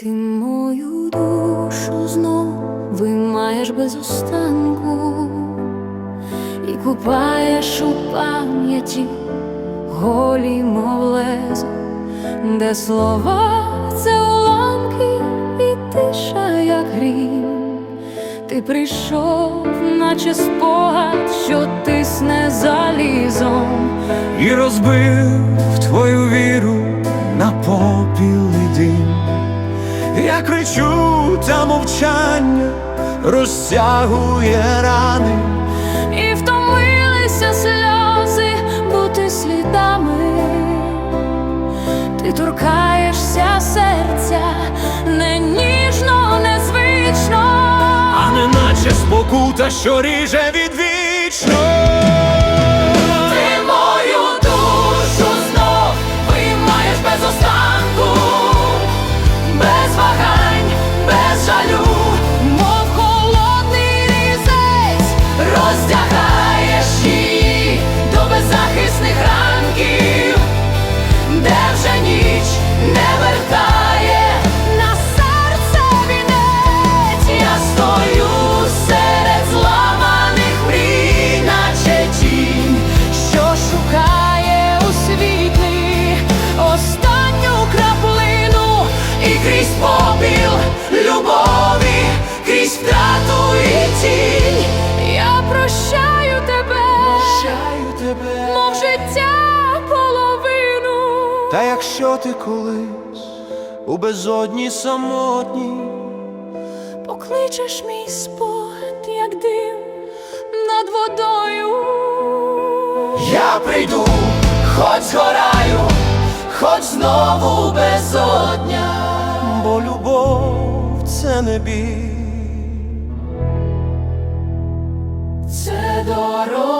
Ти мою душу знов виймаєш без останку і купаєш у пам'яті голі, мов лезо, де слова це уламки і тиша, як грім. Ти прийшов, наче спогад, що тисне залізом. і розбив твою віру на попіл і дим. Я кричу, та мовчання розтягує рани. І втомилися сльози бути слідами, ти торкаєшся серця не ніжно, незвично, А не наче спокута, що ріже відвічно. Ніч не Та якщо ти колись у безодні самотній, Покличеш мій спогад, як дим над водою. я прийду, хоч згораю, хоч знову безодня, бо любов це не біль. Це дорога.